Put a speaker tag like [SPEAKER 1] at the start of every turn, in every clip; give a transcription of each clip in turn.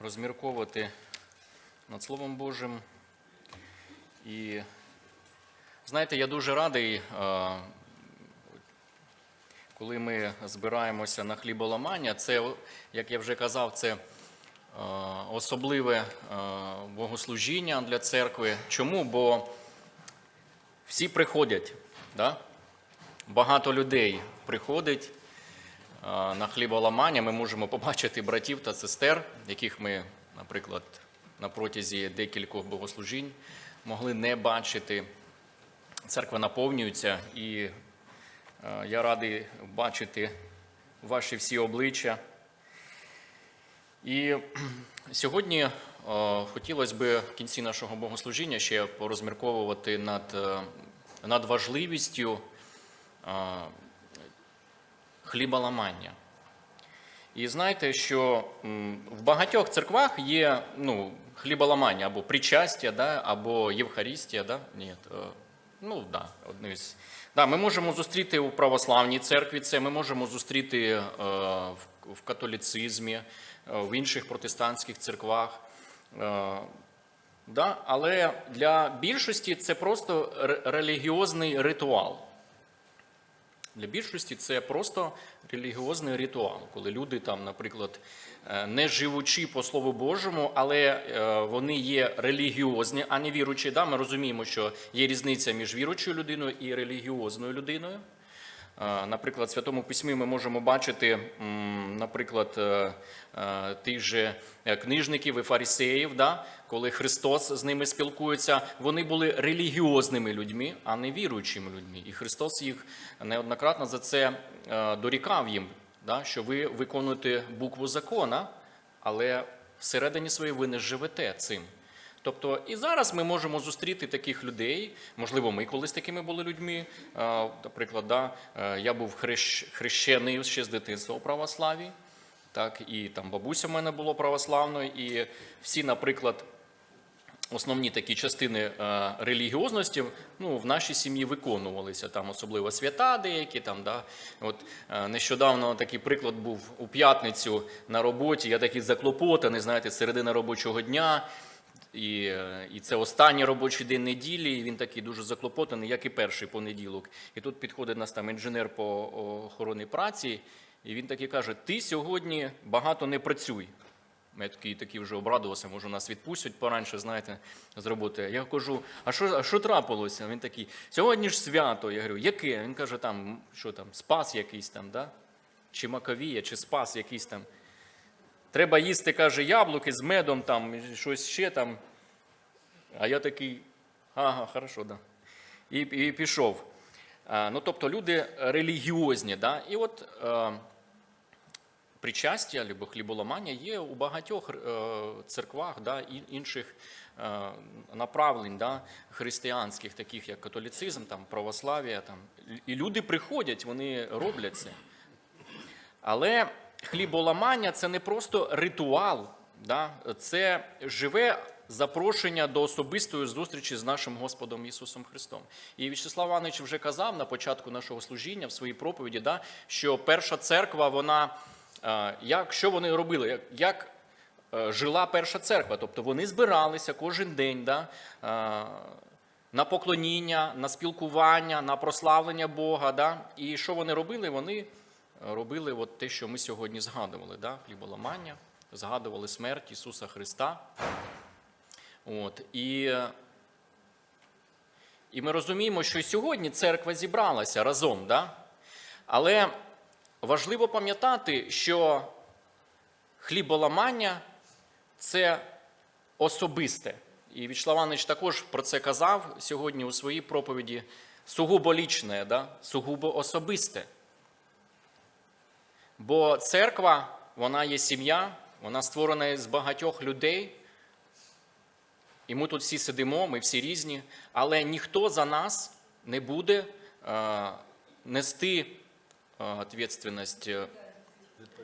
[SPEAKER 1] розмірковувати над Словом Божим. І знаєте, я дуже радий, коли ми збираємося на хліболамання. Це, як я вже казав, це особливе богослужіння для церкви. Чому? Бо всі приходять, да? багато людей приходить на хліболамання. Ми можемо побачити братів та сестер, яких ми, наприклад, на протязі декількох богослужінь могли не бачити. Церква наповнюється, і е, я радий бачити ваші всі обличчя. І сьогодні е, хотілося б в кінці нашого богослужіння ще порозмірковувати над, е, над важливістю хліболамання. І знаєте, що в багатьох церквах є ну, хліболамання або причастя, да, або Євхарістія. Да? Ні, е, ну, да, одне з. Да, ми можемо зустріти у православній церкві це, ми можемо зустріти е, в, католіцизмі, е, в інших протестантських церквах. Да, але для більшості це просто ре- релігіозний ритуал. Для більшості це просто релігіозний ритуал, коли люди там, наприклад, е, не живучи по Слову Божому, але е, вони є релігіозні, а не віручі. Да? Ми розуміємо, що є різниця між віручою людиною і релігіозною людиною. Е, Наприклад, в Святому Письмі ми можемо бачити, наприклад, е, е, тих же книжників і фарисеїв, да? коли Христос з ними спілкується, вони були релігіозними людьми, а не віруючими людьми. І Христос їх неоднократно за це дорікав їм, да? що ви виконуєте букву закона, але всередині своїй ви не живете цим. Тобто і зараз ми можемо зустріти таких людей. Можливо, ми колись такими були людьми. Наприклад, да, е, я був хрещ- хрещений ще з дитинства у православі, так, і там бабуся в мене було православною, і всі, наприклад, основні такі частини е, релігіозності ну, в нашій сім'ї виконувалися. Там особливо свята деякі. Там, да. От, е, нещодавно такий приклад був у п'ятницю на роботі. Я такий заклопотаний, знаєте, середина робочого дня. І, і це останній робочий день неділі, і він такий дуже заклопотаний, як і перший понеділок. І тут підходить нас там інженер по охороні праці, і він такий каже: Ти сьогодні багато не працюй. Я такий, такий вже обрадувався, може, нас відпустять поранше, знаєте, з роботи. Я кажу, а що, а що трапилося? Він такий, сьогодні ж свято. Я говорю, яке? Він каже, там, що там, спас якийсь там, да? чи маковія, чи спас якийсь там. Треба їсти, каже, яблуки з медом, там, щось ще там. А я такий, ага, хорошо, да. І, і пішов. А, ну, тобто люди релігіозні, да? і от е, причастя або хліболамання є у багатьох е, церквах да, і інших е, направлень да, християнських, таких як католіцизм, там, православ'я. Там. І люди приходять, вони роблять це. Але хліболамання це не просто ритуал, да? це живе запрошення до особистої зустрічі з нашим Господом Ісусом Христом. І В'ячеслав Іванович вже казав на початку нашого служіння в своїй проповіді, да, що перша церква, вона е, як, що вони робили, як, як е, жила перша церква. Тобто вони збиралися кожен день. Да, е, на поклоніння, на спілкування, на прославлення Бога. Да? І що вони робили? Вони робили от те, що ми сьогодні згадували: да? хліболамання, згадували смерть Ісуса Христа. От. І, і ми розуміємо, що сьогодні церква зібралася разом. Да? Але важливо пам'ятати, що хліболамання це особисте. І Вячеслав також про це казав сьогодні у своїй проповіді. Сугубо лічне, да? сугубо особисте. Бо церква, вона є сім'я, вона створена з багатьох людей. І ми тут всі сидимо, ми всі різні, але ніхто за нас не буде е, нести е, відповідальність, е,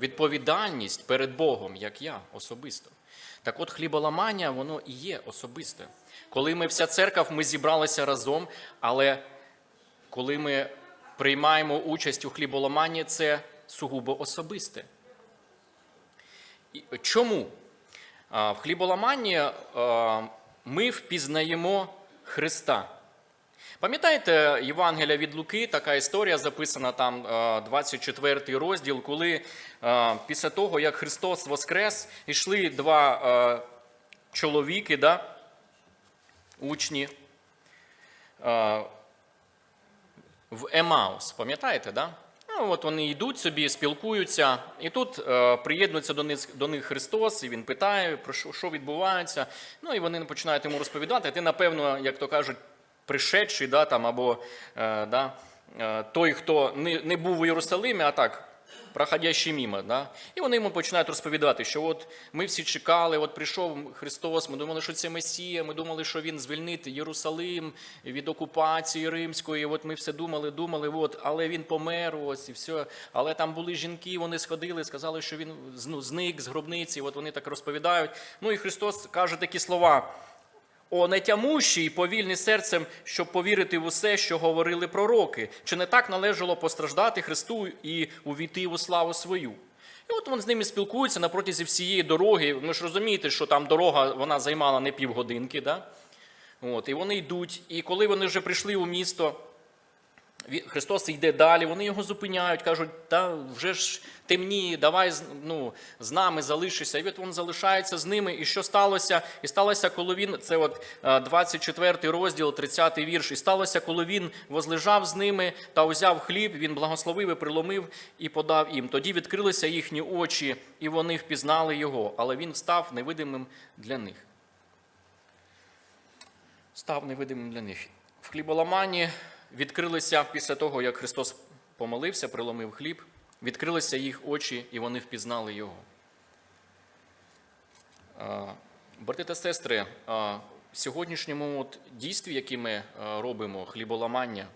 [SPEAKER 1] відповідальність перед Богом, як я особисто. Так от хліболамання, воно і є особисте. Коли ми вся церква, ми зібралися разом, але коли ми приймаємо участь у хліболаманні, це сугубо особисте. Чому? В хліболаманні ми впізнаємо Христа. Пам'ятаєте Євангелія від Луки, така історія записана там, 24 розділ, коли після того, як Христос воскрес, йшли два чоловіки, да, учні в Емаус. Пам'ятаєте, да? Ну, от вони йдуть собі, спілкуються, і тут е, приєднується до них, до них Христос, і він питає, про що, що відбувається. Ну і вони починають йому розповідати. Ти, напевно, як то кажуть, пришедший, да, там, або е, да, е, той, хто не, не був у Єрусалимі, а так, проходящий мимо. Да? І вони йому починають розповідати, що от ми всі чекали, от прийшов Христос, ми думали, що це Месія, ми думали, що Він звільнить Єрусалим від окупації римської. От ми все думали, думали, от, але він помер, ось і все. Але там були жінки, вони сходили, сказали, що він зник з гробниці. От вони так розповідають. Ну і Христос каже такі слова. О, нетямущий і повільний серцем, щоб повірити в усе, що говорили пророки. Чи не так належало постраждати Христу і увійти у славу свою? І от він з ними спілкується на протязі всієї дороги. Ви ж розумієте, що там дорога вона займала не півгодинки. Да? От, і вони йдуть. І коли вони вже прийшли у місто, Христос йде далі, вони його зупиняють, кажуть, та вже ж темніє, давай ну, з нами залишися. І от він залишається з ними. І що сталося? І сталося, коли він, це от е, 24 розділ, 30 вірш, і сталося, коли він возлежав з ними та узяв хліб, він благословив і приломив і подав їм. Тоді відкрилися їхні очі, і вони впізнали його, але він став невидимим для них. Став невидимим для них. В хліболамані відкрилися після того, як Христос помолився, приломив хліб, відкрилися їх очі, і вони впізнали його. Брати та сестри, в сьогоднішньому от дійстві, яке ми робимо, хліболамання,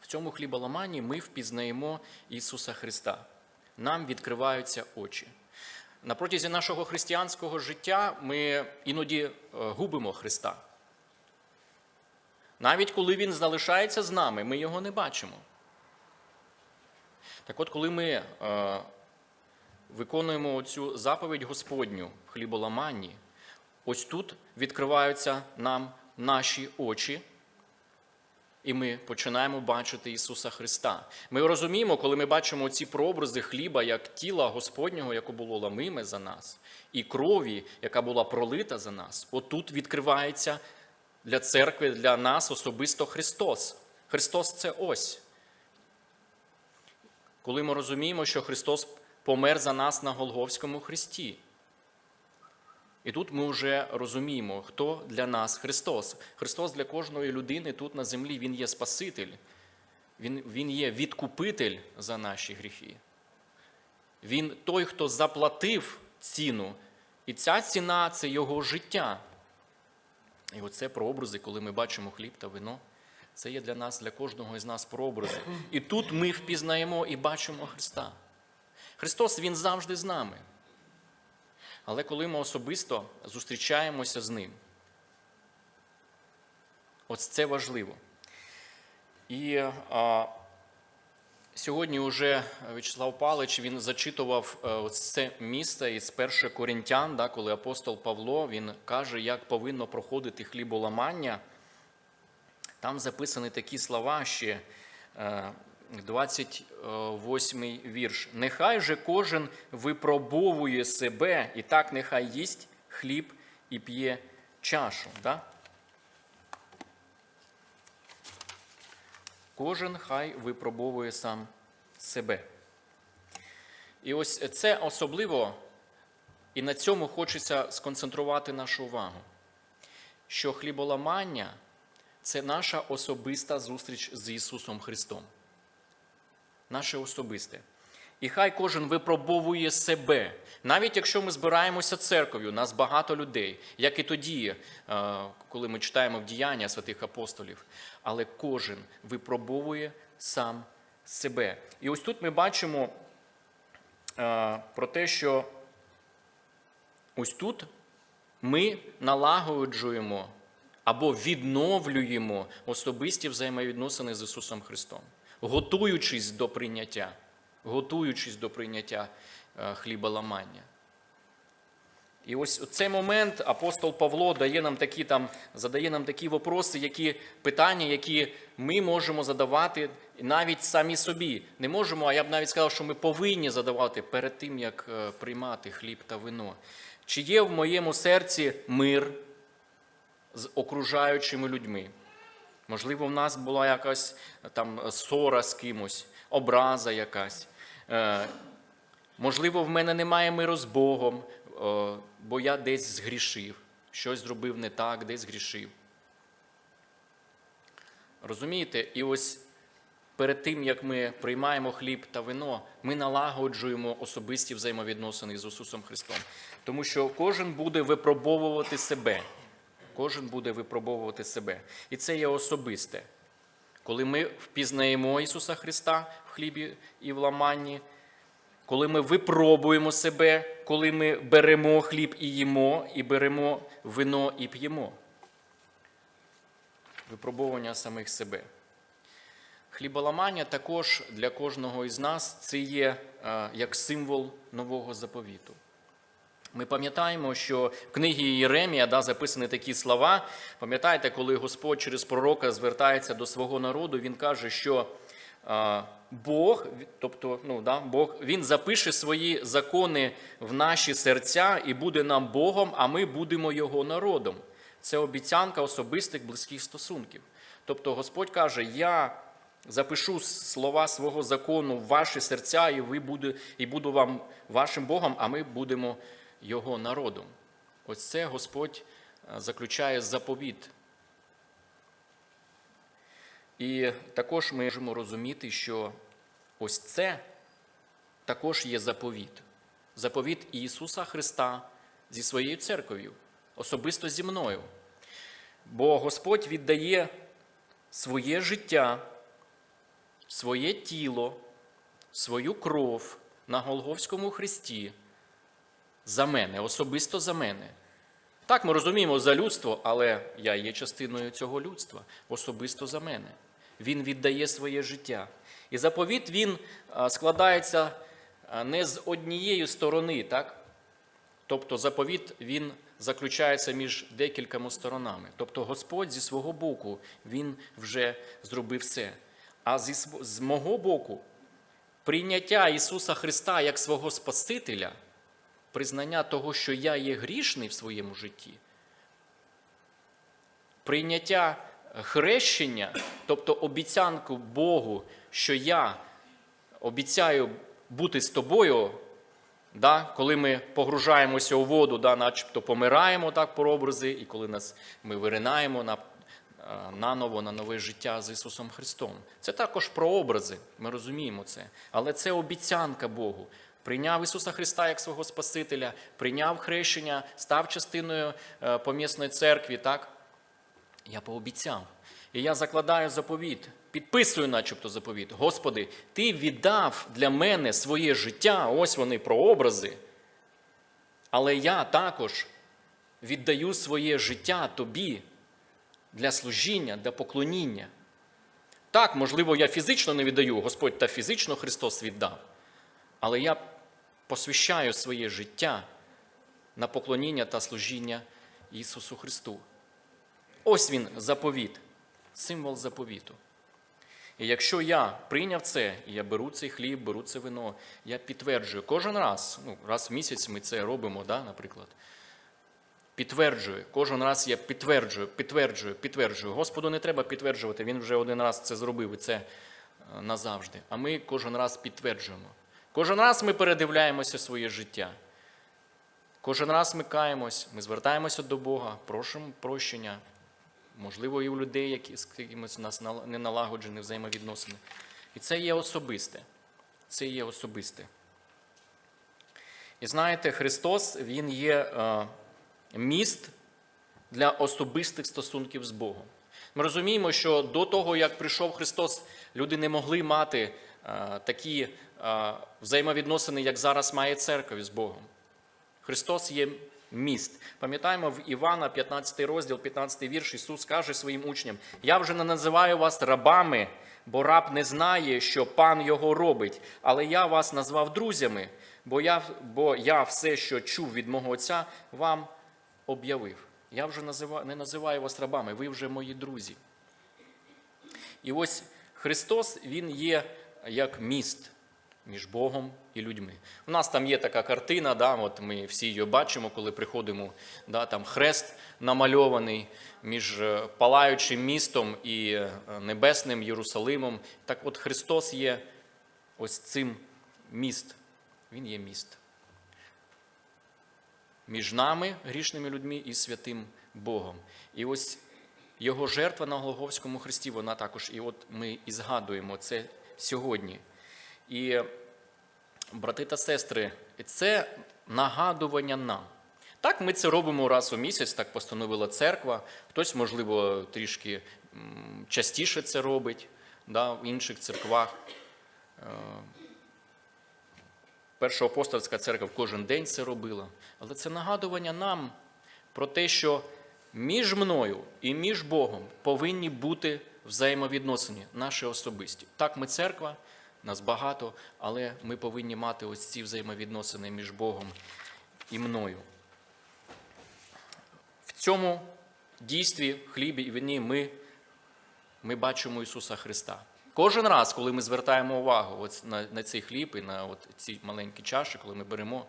[SPEAKER 1] в цьому хліболаманні ми впізнаємо Ісуса Христа. Нам відкриваються очі. На протязі нашого християнського життя ми іноді е, губимо Христа. Навіть коли Він залишається з нами, ми його не бачимо. Так от, коли ми е, виконуємо цю заповідь Господню в хліболаманні, ось тут відкриваються нам наші очі, і ми починаємо бачити Ісуса Христа. Ми розуміємо, коли ми бачимо ці прообрази хліба як тіла Господнього, яке було ламиме за нас, і крові, яка була пролита за нас, отут відкривається для церкви, для нас особисто Христос. Христос це ось. Коли ми розуміємо, що Христос помер за нас на Голговському хресті. І тут ми вже розуміємо, хто для нас Христос. Христос для кожної людини тут на землі Він є Спаситель, Він, він є відкупитель за наші гріхи. Він той, хто заплатив ціну, і ця ціна це Його життя. І оце прообрази, коли ми бачимо хліб та вино, це є для нас, для кожного із нас прообрази. І тут ми впізнаємо і бачимо Христа. Христос Він завжди з нами. Але коли ми особисто зустрічаємося з Ним, ось це важливо. І а, сьогодні вже В'ячеслав Палич він зачитував е, це місце із 1 Коринтян, да, коли апостол Павло він каже, як повинно проходити хліболамання. Там записані такі слова ще. е, 28 вірш. Нехай же кожен випробовує себе, і так нехай їсть хліб і п'є чашу. Да? Кожен хай випробовує сам себе. І ось це особливо, і на цьому хочеться сконцентрувати нашу увагу, що хліболамання це наша особиста зустріч з Ісусом Христом наше особисте. І хай кожен випробовує себе. Навіть якщо ми збираємося церков'ю, нас багато людей, як і тоді, е, коли ми читаємо в діяння святих апостолів, але кожен випробовує сам себе. І ось тут ми бачимо е, про те, що ось тут ми налагоджуємо або відновлюємо особисті взаємовідносини з Ісусом Христом готуючись до прийняття, готуючись до прийняття е, хліболамання. І ось у цей момент апостол Павло дає нам такі там, задає нам такі вопроси, які питання, які ми можемо задавати навіть самі собі. Не можемо, а я б навіть сказав, що ми повинні задавати перед тим, як е, приймати хліб та вино. Чи є в моєму серці мир з окружаючими людьми? Можливо, в нас була якась е, там ссора з кимось, образа якась. Е, Можливо, в мене немає миру з Богом, бо я десь згрішив, щось зробив не так, десь згрішив. Розумієте? І ось перед тим, як ми приймаємо хліб та вино, ми налагоджуємо особисті взаємовідносини з Ісусом Христом. Тому що кожен буде випробовувати себе. Кожен буде випробовувати себе. І це є особисте. Коли ми впізнаємо Ісуса Христа хлібі і в ламанні, коли ми випробуємо себе, коли ми беремо хліб і їмо, і беремо вино і п'ємо. Випробовування самих себе. Хліболамання також для кожного із нас це є е, як символ нового заповіту. Ми пам'ятаємо, що в книгі Єремія да, записані такі слова. Пам'ятаєте, коли Господь через пророка звертається до свого народу, він каже, що а, Бог, тобто, ну, да, Бог, Він запише свої закони в наші серця і буде нам Богом, а ми будемо Його народом. Це обіцянка особистих близьких стосунків. Тобто Господь каже: Я запишу слова свого закону в ваші серця, і ви буде, і буду вам вашим Богом, а ми будемо Його народом. Ось це Господь е, заключає заповіт. І також ми можемо розуміти, що ось це також є заповіт. Заповіт Ісуса Христа зі своєю церков'ю, особисто зі мною. Бо Господь віддає своє життя, своє тіло, свою кров на Голговському хресті за мене, особисто за мене. Так, ми розуміємо за людство, але я є частиною цього людства, особисто за мене. Він віддає своє життя. І заповіт він складається не з однієї сторони, так? Тобто заповіт він заключається між декількома сторонами. Тобто Господь зі свого боку він вже зробив все. А зі, з мого боку, прийняття Ісуса Христа як свого Спасителя, признання того, що я є грішний в своєму житті, прийняття хрещення, тобто обіцянку Богу, що я обіцяю бути з тобою, да, коли ми погружаємося у воду, да, начебто помираємо так по образи, і коли нас ми виринаємо на, а, наново на нове життя з Ісусом Христом. Це також про образи, ми розуміємо це. Але це обіцянка Богу. Прийняв Ісуса Христа як свого Спасителя, прийняв хрещення, став частиною е, помісної церкви, так? Я пообіцяв. І я закладаю заповіт, підписую, начебто, заповіт. Господи, Ти віддав для мене своє життя, ось вони прообрази. Але я також віддаю своє життя Тобі для служіння, для поклоніння. Так, можливо, я фізично не віддаю, Господь та фізично Христос віддав. Але я посвящаю своє життя на поклоніння та служіння Ісусу Христу. Ось він заповіт, символ заповіту. І якщо я прийняв це, і я беру цей хліб, беру це вино, я підтверджую кожен раз, ну, раз в місяць ми це робимо, да, наприклад. Підтверджую, кожен раз я підтверджую, підтверджую, підтверджую. Господу не треба підтверджувати, він вже один раз це зробив, і це е, назавжди. А ми кожен раз підтверджуємо. Кожен раз ми передивляємося своє життя. Кожен раз ми каємось, ми звертаємося до Бога, просимо прощення, можливо, і у людей, які з кимось у нас не налагоджені взаємовідносини. І це є особисте. Це є особисте. І знаєте, Христос Він є е, міст для особистих стосунків з Богом. Ми розуміємо, що до того, як прийшов Христос, люди не могли мати е, такі е, взаємовідносини, як зараз має церква з Богом. Христос є міст. Пам'ятаємо в Івана, 15 розділ, 15 вірш, Ісус каже своїм учням: Я вже не називаю вас рабами, бо раб не знає, що пан його робить, але я вас назвав друзями, бо я, бо я все, що чув від мого Отця, вам об'явив. Я вже назива, не називаю вас рабами, ви вже мої друзі. І ось Христос, Він є як міст між Богом і людьми. У нас там є така картина, да, от ми всі її бачимо, коли приходимо, да, там хрест намальований між е, палаючим містом і е, небесним Єрусалимом. Так от Христос є ось цим міст. Він є міст. Між нами, грішними людьми, і святим Богом. І ось його жертва на Голговському хресті, вона також, і от ми і згадуємо це сьогодні. І, брати та сестри, це нагадування нам. Так, ми це робимо раз у місяць, так постановила церква. Хтось, можливо, трішки частіше це робить да, в інших церквах. Е, Першоапостольська церква кожен день це робила. Але це нагадування нам про те, що між мною і між Богом повинні бути взаємовідносини, наші особисті. Так, ми церква, нас багато, але ми повинні мати ось ці взаємовідносини між Богом і мною. В цьому дійстві, хлібі і вині ми, ми бачимо Ісуса Христа. Кожен раз, коли ми звертаємо увагу от на, на цей хліб і на от ці маленькі чаші, коли ми беремо,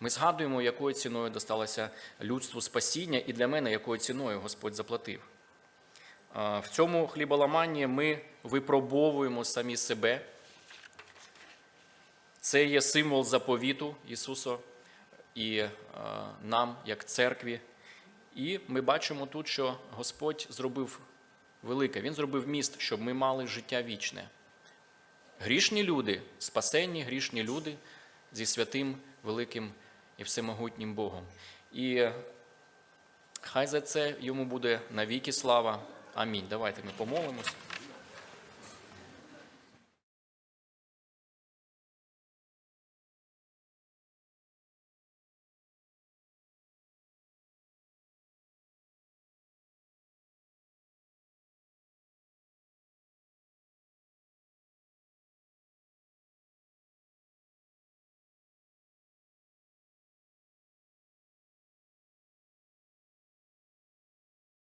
[SPEAKER 1] ми згадуємо, якою ціною досталося людству спасіння, і для мене, якою ціною Господь заплатив. В цьому хліболаманні ми випробовуємо самі себе. Це є символ заповіту Ісуса і е, нам, як церкві. І ми бачимо тут, що Господь зробив велике. Він зробив міст, щоб ми мали життя вічне. Грішні люди, спасенні грішні люди зі святим, великим і всемогутнім Богом. І хай за це йому буде навіки слава. Амінь. Давайте ми помолимось.